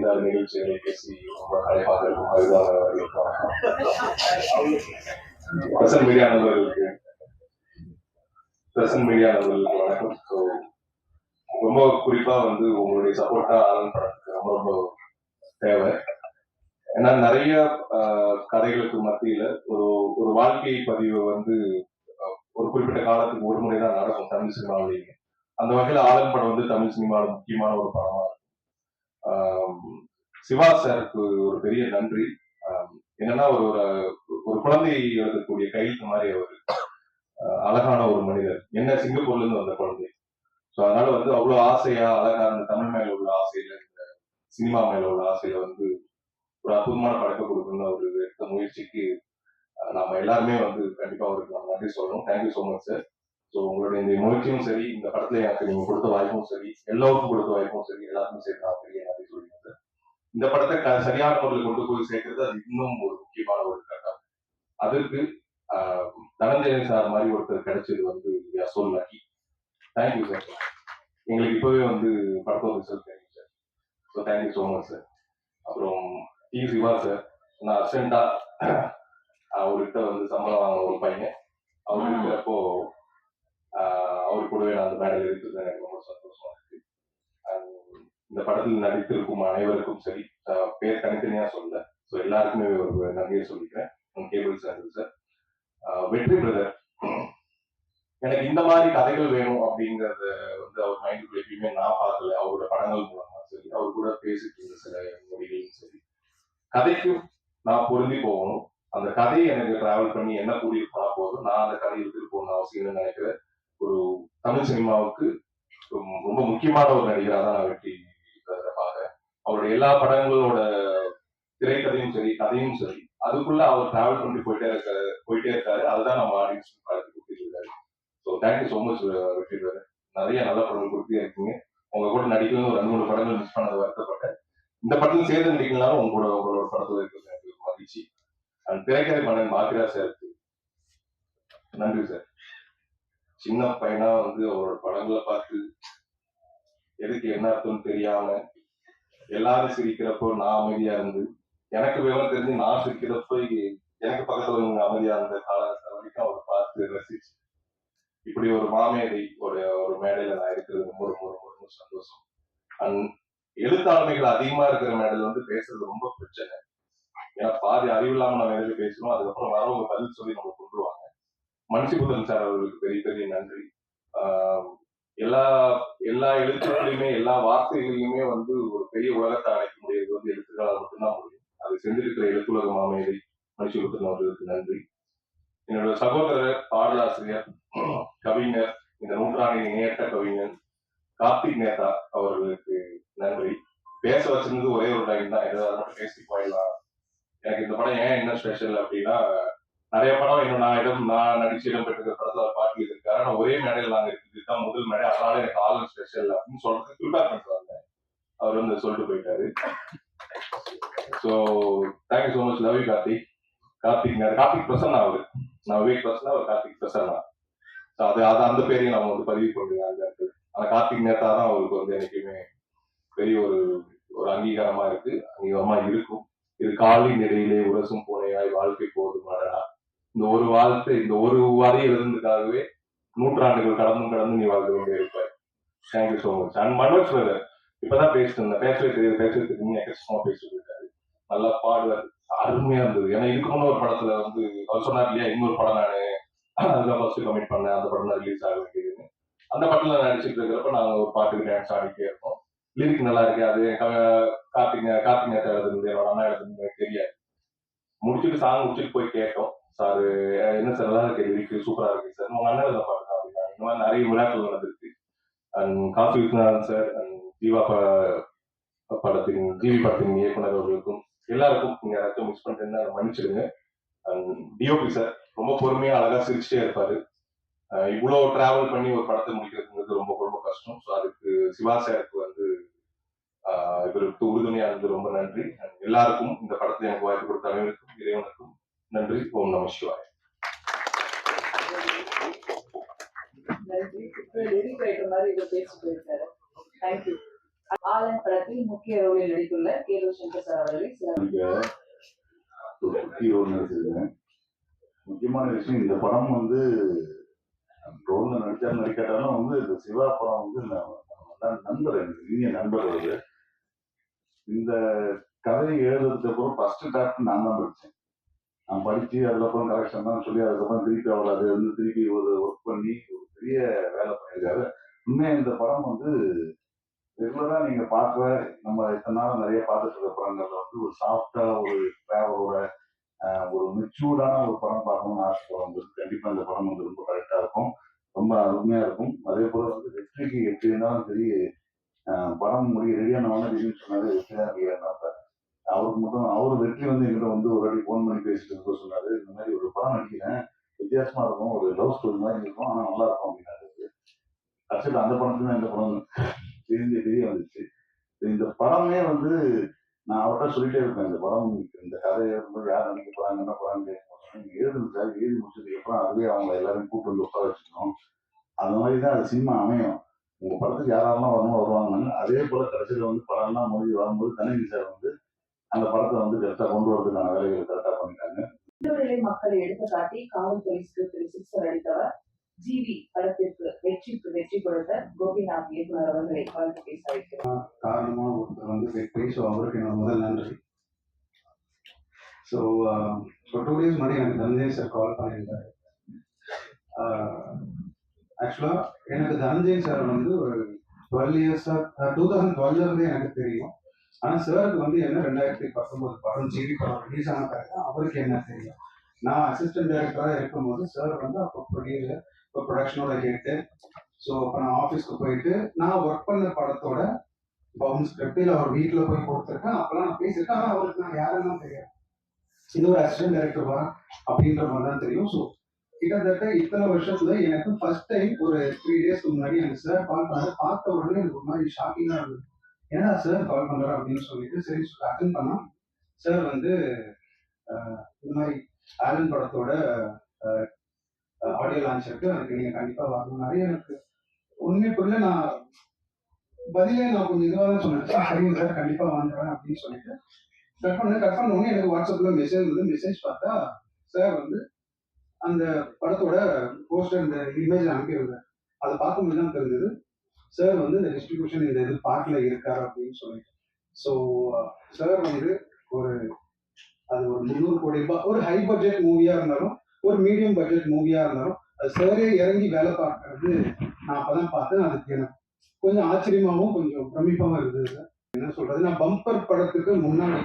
இந்த நிகழ்ச்சிகளை பேசி ரொம்ப அழைப்பாக இருக்கும். அதுதான் பிரசன் மீடியா நண்பர்களுக்கு பிரசன் மீடியா நண்பர்களுக்கு வணக்கம். ஸோ ரொம்ப குறிப்பா வந்து உங்களுடைய சப்போர்ட்டா ஆனந்த் படத்துக்கு ரொம்ப ரொம்ப தேவை. ஏன்னா நிறைய ஆஹ், கதைகளுக்கு மத்தியில ஒரு ஒரு வாழ்க்கை பதிவு வந்து ஒரு குறிப்பிட்ட காலத்துக்கு ஒரு முறை தான் நடக்கும் தமிழ் சினிமாவிலேயே. அந்த வகையில ஆலன் படம் வந்து தமிழ் சினிமாவில் முக்கியமான ஒரு படமா சிவா சாருக்கு ஒரு பெரிய நன்றி. என்னன்னா ஒரு ஒரு- ஒரு குழந்தை எழுதக்கூடிய கையெழுத்து மாதிரி அவர் அழகான ஒரு மனிதர். என்ன சிங்கப்பூர்ல இருந்து வந்த குழந்தை. ஸோ அதனால வந்து அவ்வளவு ஆசையா அழகா அந்த தமிழ் மேல உள்ள ஆசையில இந்த சினிமா மேல உள்ள ஆசையில வந்து ஒரு அற்புதமான படைப்பை கொடுக்கணும்னு அவர் எடுத்த முயற்சிக்கு நாம எல்லாருமே வந்து கண்டிப்பா அவருக்கு நம்ம நன்றி சொல்லணும். Thank you so much sir so உங்களுடைய இந்த முயற்சியும் சரி இந்த படத்துல எனக்கு நீங்க கொடுத்த வாய்ப்பும் சரி எல்லோருக்கும் கொடுத்த வாய்ப்பும் சரி எல்லாருக்கும் சேர்த்து நான் பெரிய நன்றி சார் இந்த படத்தை சரியான முறையில் கொண்டு போய் சேர்க்கிறது அது இன்னும் ஒரு முக்கியமான ஒரு கட்டம். அதற்கு தனஞ்சயன் சார் மாதிரி ஒருத்தர் கிடைச்சது வந்து சொல் லக்கி தேங்க்யூ சார் எங்களுக்கு இப்பவே வந்து படத்தோட ரிசல்ட் தெரியும் sir so thank you so much sir அப்புறம் டி. சிவா சார் நான் அர்ஜென்ட்டா அவர்கிட்ட வந்து சம்பளம் வாங்கின ஒரு பையன். அவர் இருக்கிறப்போ ஆஹ், அவர் கூடவே நான் அந்த மேடையில் இருக்கிறது எனக்கு ரொம்ப சந்தோஷமா இருக்கு. இந்த படத்தில் நடித்திருக்கும் அனைவருக்கும் சரி. பேர் தனித்தனியா சொல்ல. ஸோ எல்லாருக்குமே ஒரு நன்றியை சொல்லிக்கிறேன். கேபிள் சார் சார் வெற்றி பிரதர் எனக்கு இந்த மாதிரி கதைகள் வேணும் அப்படிங்கறத வந்து அவர் மைண்டுக்குள்ள எப்பயுமே நான் பார்க்கல. அவரோட படங்கள் மூலமா சரி. அவர் கூட பேசிட்டு இருந்த சில மொழிகளும் சரி. கதைக்கும் நான் பொருந்தி போகணும். அந்த கதையை எனக்கு டிராவல் பண்ணி என்ன கூட்டிட்டு போதும்? நான் அந்த கதையை எடுத்துட்டு அவசியம்னு நினைக்கிற ஒரு தமிழ் சினிமாவுக்கு ரொம்ப- முக்கியமான ஒரு நடிகராக தான் நான் வெற்றி பிரதரை அவருடைய எல்லா படங்களோட திரைக்கதையும் சரி கதையும் சரி அதுக்குள்ள அவர் டிராவல் பண்ணி போயிட்டே இருக்காரு போயிட்டே இருக்காரு. அதுதான் நம்ம ஆடியன்ஸ் படத்துக்கு கொடுத்துட்டு இருக்காரு ஸோ தேங்க்யூ ஸோ மச் வெற்றி நிறைய நல்ல படங்கள் கொடுத்தே இருக்கீங்க உங்க கூட நடிக்கணும் ஒரு ரெண்டு மூணு படங்கள் மிஸ் பண்ணது வருத்தப்பட்டேன். இந்த படத்துல சேர்ந்து நடிக்கலாம் உங்க கூட உங்களோட படத்துல இருக்கிறது எனக்கு மகிழ்ச்சி. அண்ட் திரைக்கதை மன்னன் மாத்திரா சார் நன்றி சார். சின்ன பையனா வந்து அவரோட படங்களை பார்த்து எதுக்கு என்ன அர்த்தம்னு தெரியாம எல்லாரும் சிரிக்கிறப்போ நான் அமைதியா இருந்து எனக்கு விவரம் தெரிஞ்சு நான் சிரிக்கிறப்போ எனக்கு பக்கத்துல இவங்க அமைதியா இருந்த காலகட்டம் வரைக்கும் அவரை பார்த்து ரசிச்சு. இப்படி ஒரு மாமேதை ஒரு ஒரு மேடையில நான் இருக்கிறது ரொம்ப ரொம்ப ரொம்ப ரொம்ப சந்தோஷம். அண்ட் எழுத்தாண்மைகள் அதிகமா இருக்கிற மேடையில வந்து பேசுறது ரொம்ப பிரச்சனை. ஏன்னா பாதி அறிவு இல்லாம நம்ம எதிர்த்து பேசணும் அதுக்கப்புறம் வரவங்க பதில் சொல்லி நம்ம கொண்டுருவாங்க மனுஷிபுதன் சார் அவர்களுக்கு பெரிய பெரிய நன்றி. எல்லா எல்லா எழுத்துக்களையுமே எல்லா வார்த்தைகளையுமே வந்து ஒரு பெரிய உலகத்தை அழைக்க முடியாது. வந்து எழுத்துக்களால் மட்டும்தான் முடியும். அது செஞ்சிருக்கிற எழுத்துலக மாமேதை மனுஷிபுதன் அவர்களுக்கு நன்றி. என்னோட சகோதரர் பாடலாசிரியர் கவிஞர் இந்த நூற்றாண்டின் இணையற்ற கவிஞர் கார்த்திக் நேதா அவர்களுக்கு நன்றி. பேச வச்சிருந்தது ஒரே ஒரு டைம் தான். ஏதாவது பேசி போயிடலாம். எனக்கு இந்த படம் ஏன் என்ன ஸ்பெஷல் அப்படின்னா நிறைய படம் இன்னும் நான் இடம் நான் நடிச்சு இடம் பெற்றிருக்க படத்துல அவர் பாட்டு இருக்காரு நான் ஒரே மேடையில் நாங்கள் இருக்குது தான் முதல் மேடை. அதனால எனக்கு ஆல் ஸ்பெஷல் அப்படின்னு சொல்றது ப்ரிப்பேர் பண்றாங்க அவர் வந்து சொல்லிட்டு போயிட்டாரு. So thank you so much love you Karthik Karthik Karthik Prasanna அவரு. நான் விவேக் பிரசன்னா அவர் கார்த்திக் பிரசன்னா ஸோ அது அது அந்த பேரையும் நம்ம வந்து பதிவு பண்ணுங்க ஆனால் கார்த்திக் நேத்தா தான் அவருக்கு வந்து எனக்குமே பெரிய ஒரு ஒரு அங்கீகாரமா இருக்கு. அங்கீகாரமா இருக்கும். இது காலின் இடையிலே உரசும் பூனையாய் வாழ்க்கை போதும் அடடா இந்த ஒரு வாழ்க்கை இந்த ஒரு வரி எழுந்ததுக்காகவே நூற்றாண்டுகள் கடந்தும் கடந்து நீ வாழ்ந்து கொண்டே இருப்பாய். Thank you so much and Manoj brother இப்பதான் பேசிட்டு இருந்தேன். பேசவே தெரியாது. பேசவே தெரியும் எக்கச்சமா பேசிட்டு இருக்காரு. நல்லா பாடுவார். அருமையா இருந்தது. ஏன்னா இதுக்கு முன்ன ஒரு படத்துல வந்து அவர் சொன்னார் இல்லையா இன்னொரு படம் நானு. அதுதான் ஃபர்ஸ்ட் கமிட் பண்ணேன். அந்த படம் தான் ரிலீஸ் ஆக வேண்டியதுன்னு. அந்த படத்துல நான் நடிச்சிட்டு இருக்கிறப்ப நாங்க ஒரு பாட்டுக்கு டான்ஸ் ஆடிட்டே இருக்கோம் லிரிக் நல்லா இருக்கு. அது க- கார்த்திக் கார்த்திக் நேரத்தை எழுதுனது என்னோட அண்ணா எழுதுனது தெரியாது. முடிச்சுட்டு சாங் முடிச்சுட்டு போய் கேட்டோம். சார் eh, என்ன சார் நல்லா இருக்கு. இருக்கு சூப்பரா இருக்கு சார் உங்க அண்ணன் தான் பாருங்க அப்படின்னா இந்த மாதிரி நிறைய விழாக்கள் நடந்திருக்கு. அண்ட் காஃபி விஸ்வநாதன் சார் அண்ட் ஜீவா படத்தின் டிவி படத்தின் இயக்குனர் அவர்களுக்கும் எல்லாருக்கும் நீங்க யாராச்சும் மிஸ் பண்ணிட்டு அதை மன்னிச்சிடுங்க. அண்ட் டிஓபி சார் ரொம்ப பொறுமையா அழகா சிரிச்சுட்டே இருப்பாரு. இவ்வளோ இவ்வளவு டிராவல் பண்ணி ஒரு படத்தை முடிக்கிறதுங்கிறது ரொம்ப ரொம்ப கஷ்டம். ஸோ அதுக்கு சிவா சாருக்கு வந்து இவருக்கு உறுதுணையானது ரொம்ப நன்றி. அண்ட் எல்லாருக்கும் இந்த படத்தை எனக்கு வாய்ப்பு கொடுத்த அனைவருக்கும் இறைவனுக்கும் நன்றி. ஓம் நம சிவாய். நன்றி. லிரிக் ரைட்டர் மாதிரி இதை பேசி போயிருக்காரு. தேங்க்யூ ஆலன் படத்தில் முக்கிய ரோலில் நடித்துள்ள கேலு சங்கர் சார் அவர்களை குட்டி ரோல் நடிச்சிருக்கேன். முக்கியமான விஷயம் இந்த படம் வந்து ரோல்ல நடிச்சா நடிக்காட்டாலும் வந்து இந்த சிவா படம் வந்து நண்பர் எனக்கு இனிய நண்பர் அவரு. இந்த கதையை எழுதுறதுக்கு அப்புறம் ஃபர்ஸ்ட் டாக்டர் நான் தான் படித்தேன் நான் படிச்சு அதுக்கப்புறம் கரெக்ஷன் தான் சொல்லி அதுக்கப்புறம் திருப்பி அவள் அதை வந்து திருப்பி ஒரு ஒர்க் பண்ணி ஒரு பெரிய வேலை பண்ணியிருக்காரு. உண்மையாக இந்த படம் வந்து ரெகுலரா நீங்க பார்க்குற நம்ம இத்தனை நாள் நிறைய பார்த்துட்டு இருக்க படங்கள்ல வந்து ஒரு சாஃப்டா ஒரு டிராவலோட ஒரு மெச்சூர்டான ஒரு படம் பார்க்கணும்னு ஆசைப்படுறோம் வந்து கண்டிப்பா இந்த படம் வந்து ரொம்ப கரெக்டா இருக்கும். ரொம்ப அருமையா இருக்கும். அதே போல வந்து வெற்றிக்கு எப்படி இருந்தாலும் சரி படம் முடிய ரெடியான உடனே சொன்னாரு வெற்றி தான் அவருக்கு மட்டும் அவர் வெற்றி வந்து எங்கிட்ட வந்து ஒரு வாட்டி ஃபோன் பண்ணி பேசிட்டு இருக்க சொன்னாரு. இந்த மாதிரி ஒரு படம் நடிக்கிறேன். வித்தியாசமா இருக்கும். ஒரு லவ் ஸ்டோரி மாதிரி இருக்கும். ஆனா நல்லா இருக்கும் அப்படின்னாரு. கடைசியில் அந்த படத்துல தான் இந்த படம் தெரிஞ்சு தெரிய வந்துச்சு. இந்த படமே வந்து நான் அவர்கிட்ட சொல்லிட்டே இருப்பேன். இந்த படம் இந்த கதையை வந்து யார் நினைக்க போறாங்க என்ன போறாங்க எழுதுங்க சார் எழுதி முடிச்சதுக்கு அப்புறம் அதுவே அவங்க எல்லாரும் கூப்பிட்டு வந்து உட்கார வச்சுக்கணும். அந்த மாதிரி தான் அது சினிமா அமையும். உங்க படத்துக்கு யாரெல்லாம் வரணும் வருவாங்கன்னு அதே போல கடைசியில் வந்து படம்லாம் முடிஞ்சு வரும்போது கண்ணகி சார் வந்து அந்த படத்தை வந்து கரெக்டாக கொண்டு வரதுக்கான வேலைகளை கரெக்டாக பண்ணிட்டாங்க. விடுதலை மக்களை எடுத்துக்காட்டி காவல்துறை சிக்ஸர் அடித்தவர் ஜிவி படத்திற்கு வெற்றிக்கு வெற்றி கொடுத்த கோபிநாத் இயக்குனர் அவர்களை வாழ்த்து பேச வைக்கிறேன் காரணமா ஒருத்தர் வந்து ஸோ அவருக்கு என்னோட முதல் நன்றி. ஸோ ஒரு டூ டேஸ் முன்னாடி எனக்கு தனஞ்சய் சார் கால் பண்ணியிருந்தாரு. ஆக்சுவலாக எனக்கு தனஞ்சய் சார் வந்து ஒரு டுவெல் இயர்ஸாக டூ தௌசண்ட் டுவெல்லேருந்தே எனக்கு தெரியும். ஆனால் சாருக்கு வந்து என்ன ரெண்டாயிரத்தி பத்தொம்போது படம் ஜிவி படம் ரிலீஸ் ஆன பிறகு அவருக்கு என்ன தெரியும்? நான் அசிஸ்டன்ட் டைரக்டராக இருக்கும்போது சார் வந்து அப்போ ப்ரொடியூசர் இப்போ ப்ரொடக்ஷனோட கேட்டு ஸோ அப்போ நான் ஆஃபீஸ்க்கு போயிட்டு நான் ஒர்க் பண்ண படத்தோட பவுன் ஸ்கிரிப்டில் அவர் வீட்டில் போய் கொடுத்துருக்கேன். அப்பெல்லாம் நான் பேசியிருக்கேன். ஆனால் அவருக்கு நான் யாருன்னு தெரியாது. இது ஒரு அசிஸ்டன்ட் டைரக்டர் வா? அப்படின்ற மாதிரி தான் தெரியும். ஸோ கிட்டத்தட்ட இத்தனை வருஷத்துல எனக்கு ஃபர்ஸ்ட் டைம் ஒரு த்ரீ டேஸ்க்கு முன்னாடி எனக்கு சார் கால் பார்த்த உடனே எனக்கு ஒரு மாதிரி ஷாக்கிங்காக இருந்தது. ஏன்னா சார் கால் பண்ணுறேன் அப்படின்னு சொல்லிட்டு சரி அட்டன் பண்ணா சார் வந்து இது இந்த மாதிரி ஆலன் படத்தோட ஆடியோ லான்ச் இருக்கு. அதுக்கு நீங்கள் கண்டிப்பாக வரணும். நிறைய எனக்கு உண்மை புரியல. நான் பதிலே நான் கொஞ்சம் இதுவாக தான் சொன்னேன். "சார், சரிங்க சார் கண்டிப்பாக வந்துடுறேன் அப்படின்னு சொல்லிட்டு கட் பண்ண கட் பண்ண உடனே எனக்கு வாட்ஸ்அப்ல மெசேஜ் வந்து மெசேஜ் பார்த்தா சார் வந்து அந்த படத்தோட போஸ்டர் இந்த இமேஜ் அனுப்பியிருந்தேன் அதை பார்க்கும்போது தான் தெரிஞ்சது. சார் வந்து இந்த டிஸ்ட்ரிபியூஷன் இந்த இது பார்க்கல இருக்கார் அப்படின்னு சொல்லிட்டு. ஸோ சார் uh, வந்து ஒரு அது ஒரு முந்நூறு கோடி ரூபாய் ஒரு ஹை பட்ஜெட் மூவியா இருந்தாலும் ஒரு மீடியம் பட்ஜெட் மூவியா இருந்தாலும் அது சாரே இறங்கி வேலை பார்க்கறது நான் அப்பதான் பார்த்தேன். அதுக்கு எனக்கு கொஞ்சம் ஆச்சரியமாகவும் கொஞ்சம் பிரமிப்பாகவும் இருந்தது என்ன சொல்றது நான் பம்பர் படத்துக்கு முன்னாடி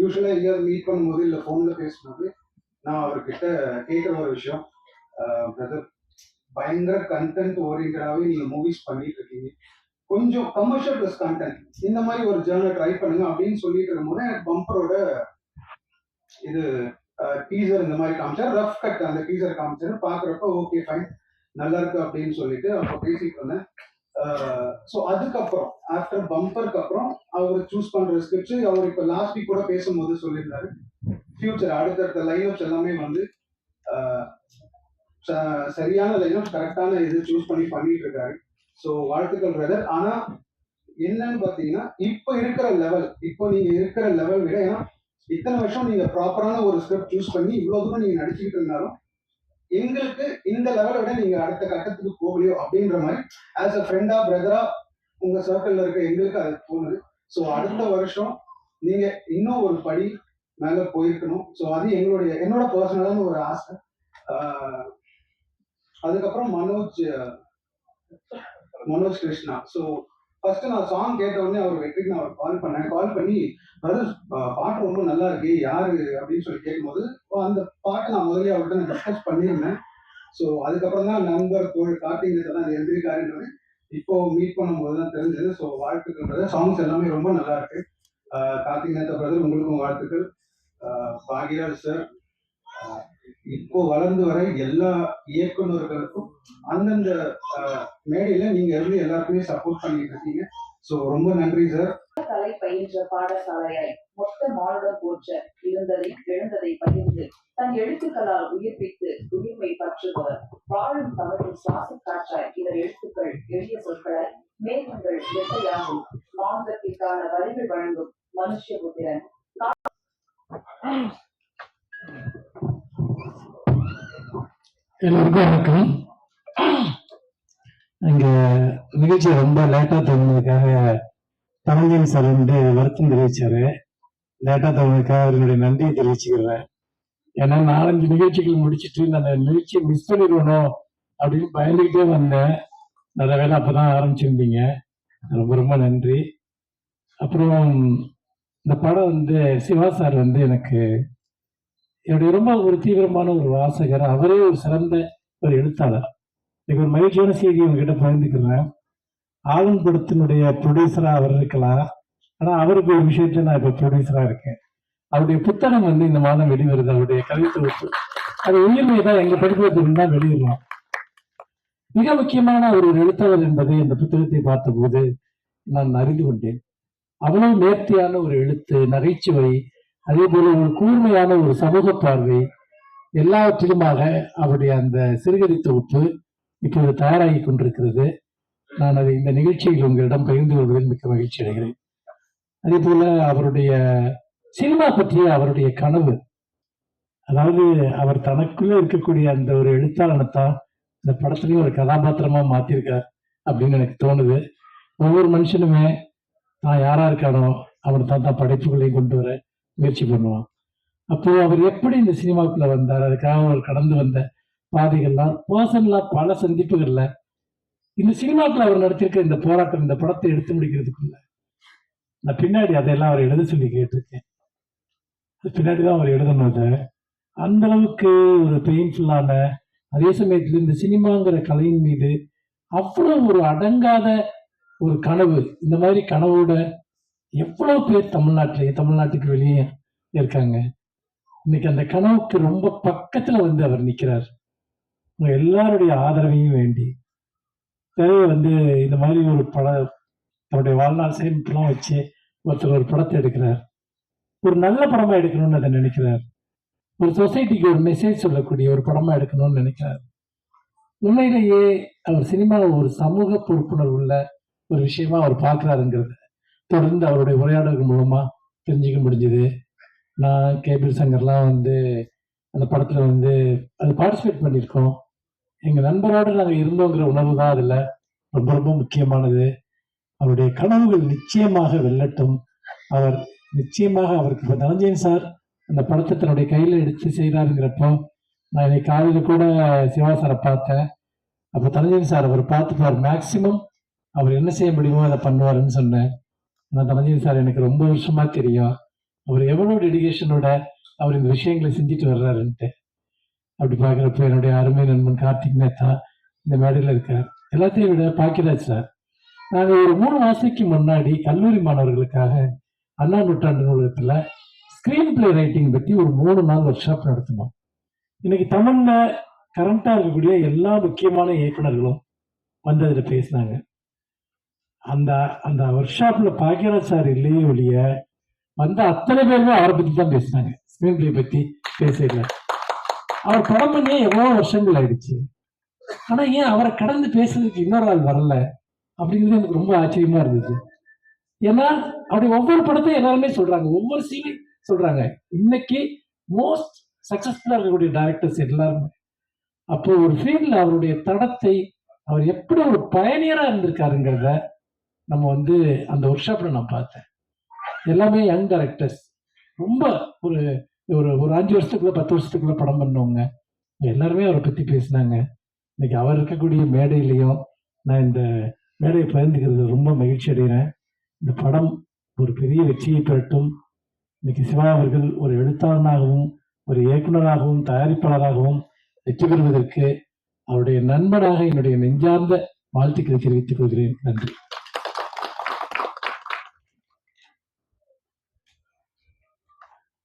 யூஸ்வலா எங்கேயாவது மீட் பண்ணும்போது இல்லை ஃபோன்ல பேசும்போது நான் அவர்கிட்ட கேட்குற ஒரு விஷயம் uh, பிரதர் பயங்கர கண்டென்ட் ஓரியன்டாவே நீங்க மூவிஸ் பண்ணிட்டு இருக்கீங்க கொஞ்சம் கமர்ஷியல் ப்ளஸ் கண்டென்ட் இந்த மாதிரி ஒரு ஜேர்னல் ட்ரை பண்ணுங்க அப்படின்னு சொல்லிட்டு இருக்கும்போது எனக்கு பம்பரோட இது டீசர் இந்த மாதிரி காமிச்சார். ரஃப் கட் அந்த டீசர் காமிச்சாரு. பாக்குறப்ப ஓகே ஃபைன் நல்லா இருக்கு அப்படின்னு சொல்லிட்டு அப்போ பேசிட்டு இருந்தேன். ஸோ அதுக்கப்புறம் ஆஃப்டர் பம்பருக்கு அப்புறம் அவர் சூஸ் பண்ற ஸ்கிரிப்ட் அவர் இப்போ லாஸ்ட் வீக் கூட பேசும்போது சொல்லியிருந்தாரு. ஃபியூச்சர் அடுத்தடுத்த லைனப்ஸ் எல்லாமே வந்து சரியான லைனப்ஸ் கரெக்டான இது சூஸ் பண்ணி பண்ணிட்டு இருக்காரு ஸோ வாழ்த்துக்கள் பிரதர் ஆனா என்னன்னு பாத்தீங்கன்னா இப்போ இருக்கிற லெவல் இப்போ நீங்க இருக்கிற லெவல் விட ஏன்னா இத்தனை வருஷம் நீங்க ப்ராப்பரான ஒரு ஸ்கிரிப்ட் சூஸ் பண்ணி இவ்வளவு தூரம் நீங்க நடிச்சுக்கிட்டு இருந்தாலும் எங்களுக்கு இந்த லெவலை விட நீங்க அடுத்த கட்டத்துக்கு போகலையோ அப்படின்ற மாதிரி ஆஸ் அ ஃப்ரெண்டா பிரதரா உங்க சர்க்கிள்ல இருக்க எங்களுக்கு அது தோணுது. ஸோ அடுத்த வருஷம் நீங்க இன்னும் ஒரு படி மேல போயிருக்கணும். ஸோ அது எங்களுடைய என்னோட பர்சனலான ஒரு ஆசை. அதுக்கப்புறம் மனோஜ் மனோஜ் கிருஷ்ணா. ஸோ ஃபர்ஸ்ட் நான் சாங் கேட்ட உடனே அவர் வெற்றிக்கு நான் அவர் கால் பண்ணேன். கால் பண்ணி அது பாட்டு ரொம்ப நல்லா இருக்கு யாரு? அப்படின்னு சொல்லி கேட்கும்போது அந்த பாட்டை நான் முதலே அவர்கிட்ட நான் டிஸ்கஸ் பண்ணியிருந்தேன். ஸோ அதுக்கப்புறம் தான் நண்பர் தோழ் கார்த்திகை தான் எழுந்திருக்காருன்றது இப்போ மீட் பண்ணும்போது தான் தெரிஞ்சது. ஸோ வாழ்த்துக்கள் சாங்ஸ் எல்லாமே ரொம்ப நல்லா இருக்கு. கார்த்திக் நேதா பிரதர் உங்களுக்கும் வாழ்த்துக்கள். ஆஹ் பாக்யராஜ் சார் இப்போ வளர்ந்து வர எல்லா இயக்குனர்களுக்கும் அந்தந்த மேடையில நீங்க இருந்து எல்லாருக்குமே சப்போர்ட் பண்ணிட்டு இருக்கீங்க. சோ ரொம்ப நன்றி சார் கலை பயின்ற பாடசாலையாய் மொத்த மானுடம் போற்ற இருந்ததை எழுந்ததை பகிர்ந்து தன் எழுத்துக்களால் உயிர்ப்பித்து உயிர்மை பற்றுபவர். வாழும் தமிழின் சுவாச காற்றாய் இதர் எழுத்துக்கள் எளிய சொற்களால் மேகங்கள் வெட்டையாகும். மாந்தத்திற்கான வலிமை வழங்கும் மனுஷபுத்திரன் எல்லோருக்கும் வணக்கம் இங்கே நிகழ்ச்சி ரொம்ப லேட்டாக தோணுனதுக்காக தமிழன் சார் வந்து வருத்தம் தெரிவிச்சார் லேட்டாக தோணுனதுக்காக அவர்களுடைய நன்றியை தெரிவிச்சுக்கிறேன். ஏன்னா நாலஞ்சு நிகழ்ச்சிகள் முடிச்சிட்டு நான் அந்த நிகழ்ச்சியை மிஸ் பண்ணிடுவோம் அப்படின்னு பயந்துகிட்டே வந்தேன். நல்ல வேலை அப்பதான் ஆரம்பிச்சிருந்தீங்க. ரொம்ப ரொம்ப நன்றி. அப்புறம் இந்த படம் வந்து சிவா சார் வந்து எனக்கு என்னுடைய ரொம்ப ஒரு தீவிரமான ஒரு வாசகர். அவரே ஒரு சிறந்த ஒரு எழுத்தாளர். எனக்கு ஒரு மகிழ்ச்சியான செய்தி உங்ககிட்ட பகிர்ந்துக்கிறேன். ஆளும் படத்தினுடைய ப்ரொடியூசராக அவர் இருக்கலாம். ஆனா அவருக்கு ஒரு விஷயத்த நான் இப்போ ப்ரொடியூசராக இருக்கேன். அவருடைய புத்தகம் வந்து இந்த மாதம் வெளிவருது. அவருடைய கவிதை தொகுப்பு. அது உயிர்மையை தான் எங்கள் படிப்பதற்கு தான் வெளியிடலாம் மிக முக்கியமான ஒரு எழுத்தாளர் என்பதை இந்த புத்தகத்தை பார்த்தபோது நான் அறிந்து கொண்டேன். அவ்வளவு நேர்த்தியான ஒரு எழுத்து நகைச்சுவை அதே போல ஒரு கூர்மையான ஒரு சமூக பார்வை எல்லாவற்றிலுமாக அவருடைய அந்த சிறுகதை தொகுப்பு இப்போது தயாராகி கொண்டிருக்கிறது. நான் அதை இந்த நிகழ்ச்சியில் உங்களிடம் பகிர்ந்து கொள்வதில் மிக்க மகிழ்ச்சி அடைகிறேன். அதே போல அவருடைய சினிமா பற்றிய அவருடைய கனவு அதாவது அவர் தனக்குள்ளே இருக்கக்கூடிய அந்த ஒரு எழுத்தாளனைத்தான் இந்த படத்துலையும் ஒரு கதாபாத்திரமா மாத்திருக்கார் அப்படின்னு எனக்கு தோணுது. ஒவ்வொரு மனுஷனுமே தான் யாரா இருக்கானோ அவர் தான் தான் படைப்புகளையும் கொண்டு வர முயற்சி பண்ணுவான். அப்போ அவர் எப்படி இந்த சினிமாவுக்குள்ள வந்தார்? அதுக்காக அவர் கடந்து வந்த பாதைகள்லாம் பர்சனலா பல சந்திப்புகள்ல இந்த சினிமாக்குள்ள அவர் நடத்தியிருக்க இந்த போராட்டம் இந்த படத்தை எடுத்து முடிக்கிறதுக்குள்ள நான் பின்னாடி அதையெல்லாம் அவர் எழுத சொல்லி கேட்டிருக்கேன். அது பின்னாடி தான் அவர் எழுதணும் அதை. அந்த அளவுக்கு ஒரு பெயின்ஃபுல்லான அதே சமயத்தில் இந்த சினிமாங்கிற கலையின் மீது அவ்வளவு ஒரு அடங்காத ஒரு கனவு இந்த மாதிரி கனவோட எவ்வளவு பேர் தமிழ்நாட்டிலேயே தமிழ்நாட்டுக்கு வெளியே இருக்காங்க? இன்னைக்கு அந்த கனவுக்கு ரொம்ப பக்கத்துல வந்து அவர் நிற்கிறார் உங்க எல்லாருடைய ஆதரவையும் வேண்டி. நிறைய வந்து இந்த மாதிரி ஒரு படம் தன்னுடைய வாழ்நாள் சேமிப்புலாம் வச்சு ஒருத்தர் ஒரு படத்தை எடுக்கிறார். ஒரு நல்ல படமா எடுக்கணும்னு அதை நினைக்கிறார். ஒரு சொசைட்டிக்கு ஒரு மெசேஜ் சொல்லக்கூடிய ஒரு படமா எடுக்கணும்னு நினைக்கிறார். உண்மையிலேயே அவர் சினிமாவை ஒரு சமூக பொறுப்புணர்வு உள்ள ஒரு விஷயமா அவர் பார்க்கிறாருங்கிறது. தொடர்ந்து அவருடைய உரையாடல்கள் மூலமா தெரிஞ்சுக்க முடிஞ்சுது. நான் கேபிள் சங்கர்லாம் வந்து அந்த படத்துல வந்து அது பார்ட்டிசிபேட் பண்ணியிருக்கோம். எங்க நண்பரோடு நாங்கள் இருந்தோங்கிற உணர்வு தான் அதுல. ரொம்ப ரொம்ப முக்கியமானது. அவருடைய கனவுகள் நிச்சயமாக வெல்லட்டும். அவர் நிச்சயமாக அவருக்கு இப்போ தனஞ்சயன் சார் அந்த படத்தை தன்னுடைய கையில எடுத்து செய்கிறாருங்கிறப்போ நான் இன்னைக்கு காலையில் கூட சிவா சாரை பார்த்தேன். அப்போ தனஞ்சயன் சார் அவர் பார்த்துப்பார். மேக்சிமம் அவர் என்ன செய்ய முடியுமோ அதை பண்ணுவாருன்னு சொன்னேன். நான் தனஞ்சயன் சார் எனக்கு ரொம்ப வருஷமா தெரியும். அவர் எவ்வளோ டெடிகேஷனோட அவர் இந்த விஷயங்களை செஞ்சுட்டு வர்றாருன்ட்டு. அப்படி பார்க்குறப்ப என்னுடைய அருமை நண்பன் கார்த்திக் மேத்தா இந்த மேடையில் இருக்கார். எல்லாத்தையும் விட பாக்கியராஜ் சார். நாங்கள் ஒரு மூணு மாதத்துக்கு முன்னாடி கல்லூரி மாணவர்களுக்காக அண்ணா நூற்றாண்டு நூலகத்தில் ஸ்க்ரீன் பிளே ரைட்டிங் பற்றி ஒரு மூணு நாள் ஒர்க் ஷாப் நடத்தினோம். இன்னைக்கு தமிழில் கரண்டாக இருக்கக்கூடிய எல்லா முக்கியமான இயக்குனர்களும் வந்து அதில் பேசினாங்க. அந்த அந்த ஒர்க் ஷாப்ல பாக்கியராச்சார் இல்லையே ஒழிய வந்த அத்தனை பேருமே அவரை பத்தி தான் பேசினாங்க. ஸ்கிரீன் பிளே பத்தி பேசல. அவர் படம் பண்ணியே எவ்வளோ வருஷங்கள் ஆயிடுச்சு. ஆனா ஏன் அவரை கடந்து பேசுறதுக்கு இன்னொரு ஆள் வரல? அப்படிங்கிறது எனக்கு ரொம்ப ஆச்சரியமா இருந்தது. ஏன்னா அப்படி ஒவ்வொரு படத்தையும் எல்லாருமே சொல்றாங்க. ஒவ்வொரு சீனையும் சொல்றாங்க. இன்னைக்கு மோஸ்ட் சக்சஸ்ஃபுல்லா இருக்கக்கூடிய டைரக்டர்ஸ் எல்லாருமே. அப்போ ஒரு ஃபீல்ட்ல அவருடைய தடத்தை அவர் எப்படி ஒரு பயணியரா இருந்திருக்காருங்கிறத நம்ம வந்து அந்த ஒர்க் ஷாப்பில் நான் பார்த்தேன். எல்லாமே யங் டைரக்டர்ஸ் ரொம்ப ஒரு ஒரு ஒரு அஞ்சு வருஷத்துக்குள்ள பத்து வருஷத்துக்குள்ள படம் பண்ணவங்க. எல்லாருமே அவரை பற்றி பேசினாங்க. இன்னைக்கு அவர் இருக்கக்கூடிய மேடையிலையும் நான் இந்த மேடையை பகிர்ந்துக்கிறது ரொம்ப மகிழ்ச்சி அடைகிறேன். இந்த படம் ஒரு பெரிய வெற்றியை பெறட்டும். இன்னைக்கு சிவா அவர்கள் ஒரு எழுத்தாளனாகவும் ஒரு இயக்குனராகவும் தயாரிப்பாளராகவும் வெற்றி பெறுவதற்கு அவருடைய நண்பனாக என்னுடைய நெஞ்சார்ந்த வாழ்த்துக்களை தெரிவித்துக் கொள்கிறேன். நன்றி.